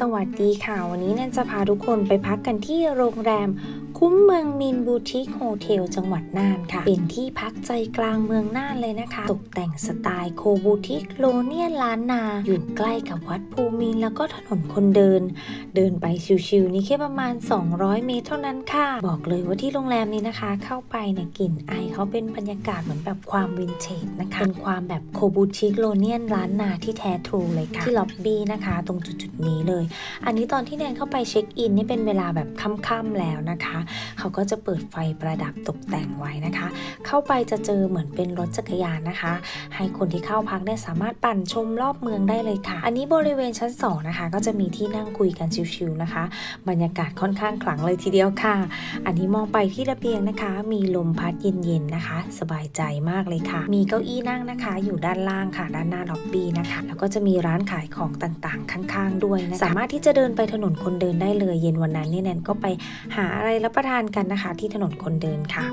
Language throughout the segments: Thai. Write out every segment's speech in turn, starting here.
สวัสดีค่ะ วันนี้แนนจะพาทุกคนไปพักกันที่โรงแรม คุ้มเมืองมินบูติกโฮเทลจังหวัดน่านค่ะ เป็นที่พักใจกลางเมืองน่านเลยนะคะ ตกแต่งสไตล์โคบูติกโลเนียนล้านนา อยู่ใกล้กับวัดภูมินแล้วก็ถนนคนเดิน เดินไปชิวๆนี่แค่ประมาณ 200 เมตรเท่านั้นค่ะ บอกเลยว่าที่โรงแรมนี้นะคะ เข้าไปเนี่ยกลิ่นไอเขาเป็นบรรยากาศเหมือนแบบความวินเทจนะคะเป็นความแบบโคบูติกโลเนียนล้านนาที่แท้ทรูเลยค่ะ ที่ล็อบบี้นะคะ ตรงจุดๆนี้เลย อันนี้ตอนที่แนนเข้าไปเช็คอินนี่เป็นเวลาแบบค่ำๆแล้วนะคะเขาก็จะเปิดไฟประดับตกแต่งไว้นะคะ เข้าไปจะเจอเหมือนเป็นรถจักรยานนะคะ ให้คนที่เข้าพักเนี่ยสามารถปั่นชมรอบเมืองได้เลยค่ะ อันนี้บริเวณชั้น 2 นะคะ ก็จะมีที่นั่งคุยกันชิวๆนะคะ บรรยากาศค่อนข้างขลังเลยทีเดียวค่ะ อันนี้มองไปที่ระเบียงนะคะ มีลมพัดเย็นๆนะคะ สบายใจมากเลยค่ะ มีเก้าอี้นั่งนะคะ อยู่ด้านล่างค่ะ ด้านหน้าล็อบบี้นะคะ แล้วก็จะมีร้านขายของต่างๆ ข้างๆ ด้วยนะะสามารถที่จะเดินไปถนนคนเดินได้เลย เย็นวันนั้นเนี่ยแนนก็ไปหาอะไรรับประทานกันนะคะ ที่ถนนคนเดินค่ะ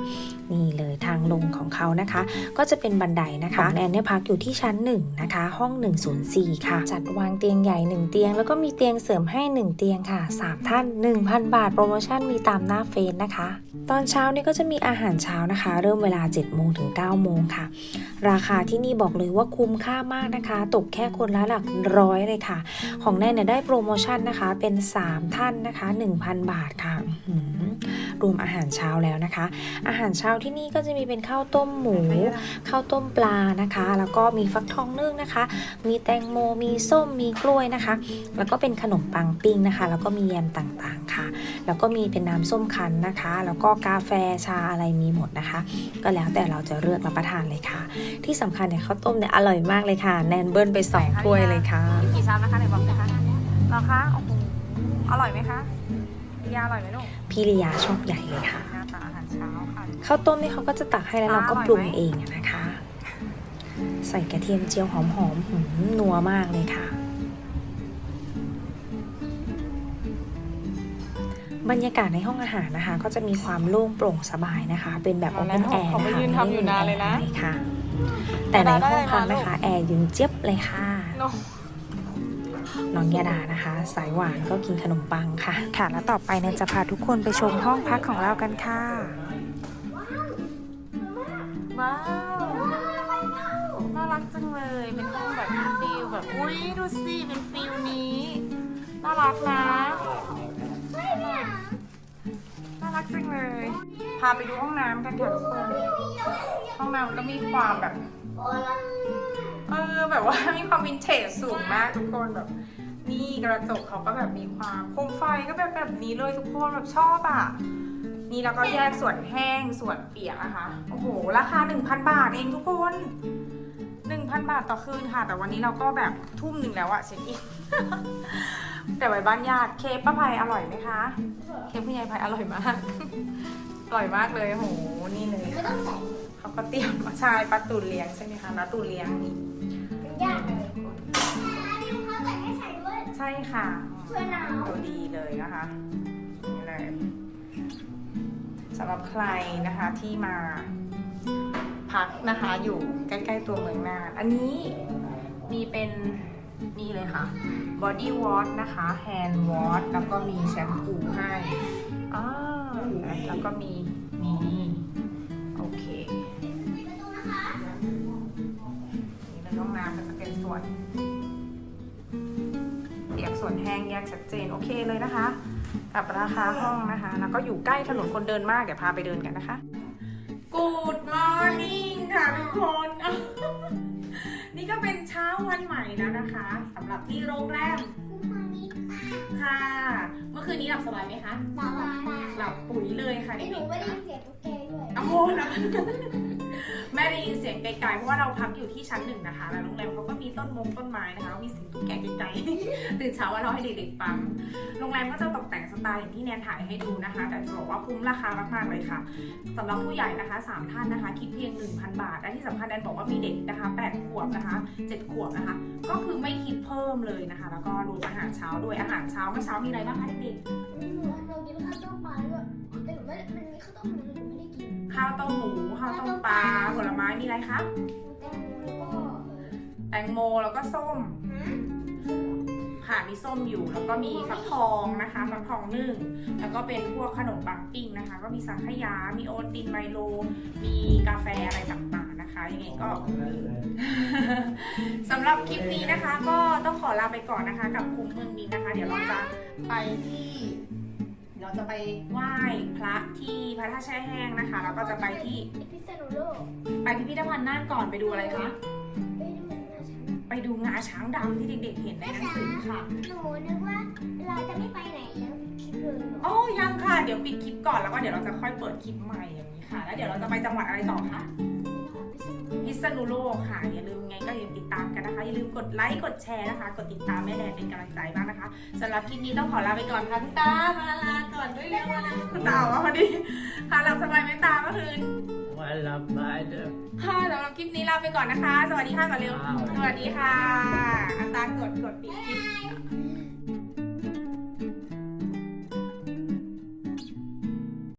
นี่เลยทางลงของเขานะคะ ก็จะเป็นบันไดนะคะของแนนเนี่ยพักอยู่ที่ชั้น1นะคะห้อง 104 ค่ะ จัดวางเตียงใหญ่ 1 เตียง แล้วก็มีเตียงเสริมให้ 1 เตียงค่ะ3ท่าน 1,000 บาท โปรโมชั่นมีตามหน้าเฟซนะคะ ตอนเช้านี่ก็จะมีอาหารเช้านะคะ เริ่มเวลา 7 โมงถึง 9 โมงค่ะ ราคาที่นี่บอกเลยว่าคุ้มค่ามากนะคะ ตกแค่คนละหลักร้อยเลยค่ะ ของแนนเนี่ยได้โปรโมชั่นนะคะเป็น 3 ท่านนะคะ 1,000 บาทค่ะรวมอาหารเช้าแล้วนะคะ อาหารเช้าที่นี่ก็จะมีเป็นข้าวต้มหมู ข้าวต้มปลานะคะ แล้วก็มีฟักทองนึ่งนะคะ มีแตงโมมีส้มมีกล้วยนะคะ แล้วก็เป็นขนมปังปิ้งนะคะ แล้วก็มีแยมต่างๆค่ะ แล้วก็มีเป็นน้ำส้มคั้นนะคะ แล้วก็กาแฟชาอะไรมีหมดนะคะ ก็แล้วแต่เราจะเลือกรับประทานเลยค่ะ ที่สำคัญเนี่ยข้าวต้มเนี่ยอร่อยมากเลยค่ะ แนนเบิ้ลไปสองถ้วยเลยค่ะมีกี่ชามนะคะไหนบอกนะคะเหรอคะโอ้โหอร่อยไหมคะ ยาอร่อยไหมลูกพี่ริยาชอบใหญ่เลยค่ะหน้าตาอาหารเช้าค่ะ ข้าวต้มนี่เขาก็จะตักให้แล้วเราก็อร่อยไหมปรุงเองอะนะคะ ใส่กระเทียมเจียวหอมๆหืมนัวมากเลยค่ะ บรรยากาศในห้องอาหารนะคะ ก็จะมีความโล่งโปร่งสบายนะคะ เป็นแบบโอเพนแอร์เขานะไม่คะยืนทำอยู่นานเลยนะไม่มีแอร์ค่ะ แต่ในห้องพักนะคะแอร์เย็นเจี๊ยบเลยค่ะโน่น้องยาดานะคะ สายหวานก็กินขนมปังค่ะ ค่ะ แล้วต่อไปเนยจะพาทุกคนไปชมห้องพักของเรากันค่ะ ว้าว น่ารักจังเลย เป็นห้องแบบฟิลแบบ อุ้ยดูสิ เป็นฟิลนี้ น่ารักนะ น่ารักจังเลย พาไปดูห้องน้ำกันค่ะทุกคน ห้องน้ำมันก็มีความแบบ เออแบบว่ามีความวินเทจสูงมากทุกคนแบบ นี่กระจกเขาก็แบบมีความโคมไฟก็แบบแบบนี้เลยทุกคนแบบชอบอะนี่แล้วก็แยกส่วนแห้งส่วนเปียกนะคะโอ้โหราคา 1,000 บาทเองทุกคน 1,000 บาทต่อคืนค่ะ แต่วันนี้เราก็แบบทุ่มหนึ่งแล้วอะเช็คอินแต่ไว้บ้านญาติเคปป้าภัยอร่อยไหมคะเคปพี่ยายภัยอร่อยมากอร่อยมากเลยโอ้โหนี่เลยไม่ต้องใส่ เขาก็เตรียมมาชายปลาตูนเลี้ยงใช่ไหมคะแล้วตูนเลี้ยงนี่เป็นยากเลยอันนี้เขาใส่ให้ใส่ด้วยใช่ค่ะเพื่อหนาวตัวดีเลยนะคะนี่เลยสำหรับใครนะคะที่มาพักนะคะอยู่ใกล้ๆตัวเมืองน่านอันนี้มีเป็นนี่เลยค่ะ body wash นะคะ hand wash แล้วก็มีแชมพูให้อ่าแล้วก็มีนี่ ส่วนแห้งแยกชัดเจนโอเคเลยนะคะ กับราคาห้องนะคะ แล้วก็อยู่ใกล้ถนนคนเดินมากเดี๋ยวพาไปเดินกันนะคะ Good morning ค่ะทุกคน นี่ก็เป็นเช้าวันใหม่แล้วนะคะสำหรับที่โรงแรมคุณทางนี้ค่ะ เมื่อคืนนี้หลับสบายไหมคะหนาวมากหลับปุ๋ยเลยค่ะไอ้หนูเด็กไม่ๆได้ค่ะยินเสียงตุ๊กแกด้วยโอ้โหนะ แม่ได้ยินเสียงไกลๆเพราะว่าเราพักอยู่ที่ชั้นหนึ่งนะคะ แล้วโรงแรมเขาก็มีต้นมงต้นไม้นะคะ มีเสียงตุ๊กแกไกลๆตื่นเช้าว่าเราให้เด็กๆฟัง โรงแรมก็จะตกแต่งสไตล์อย่างที่แนนถ่ายให้ดูนะคะ แต่จะบอกว่าคุ้มราคามากๆเลยค่ะสำหรับผู้ใหญ่นะคะ 3 ท่านนะคะ คิดเพียง 1,000 บาท และที่สำคัญแนนบอกว่ามีเด็กนะคะ 8 ขวบนะคะ 7 ขวบนะคะ ก็คือไม่คิดเพิ่มเลยนะคะ แล้วก็รวมอาหารเช้าด้วย อาหารเช้าเมื่อเช้ามีอะไรบ้างคะเด็กหนูหนูกินข้าวต้มปลาด้วย แต่หนูไม่ได้มันมีข้าวต้มหมูหนูไม่ได้กินๆข้าวต้มหมูข้าวต้มปลาผลไม้มีอะไรคะแตงโมแล้วก็แตงโมแล้วก็ส้มฮะค่ะค่ะมีส้มอยู่แล้วก็มีฟักทองนะคะฟักทองนึ่งแล้วก็เป็นพวกขนมปังปิ้งนะคะ ก็มีสังขยา มีโอตินไมโล มีกาแฟอะไรต่างๆนะคะยังไงก็ สำหรับคลิปนี้นะคะ ก็ต้องขอลาไปก่อนนะคะ กับคุ้มเมืองมินนะคะ เดี๋ยวเราจะไปที่ เราจะไปไหว้พระที่พระธาตุแช่แห้งนะคะ แล้วก็จะไปที่พิษณุโลกไปพิพิธภัณฑ์น่านก่อนไปดูอะไรคะ ไปดูมันน่าชังไปดูงาช้างดำที่เด็กๆเห็นในหนังสือค่ะ หนูนึกว่าเราจะไม่ไปไหนแล้วคิดเลยเหรอโอ้ยังค่ะ เดี๋ยวปิดคลิปก่อนแล้วก็เดี๋ยวเราจะค่อยเปิดคลิปใหม่อย่างนี้ค่ะ แล้วเดี๋ยวเราจะไปจังหวัดอะไรต่อคะ พิษณุโลกค่ะอย่าลืมไง ก็อย่าลืมติดตามกันนะคะ อย่าลืมกดไลค์กดแชร์นะคะ กดติดตามแม่แดนเป็นกำลังใจบ้างนะคะสำหรับคลิปนี้ต้องขอลาไปก่อนค่ะคุณตามาลาก่อนด้วยเร็วนะคุณตาบอกว่าพอดีค่ะหลับสบายไหมตาเมื่อคืนวันละบายเด้อค่ะสำหรับคลิปนี้ลาไปก่อนนะคะ สวัสดีค่ะก่อนเร็วสวัสดีค่ะอันตากดกดปิดคลิป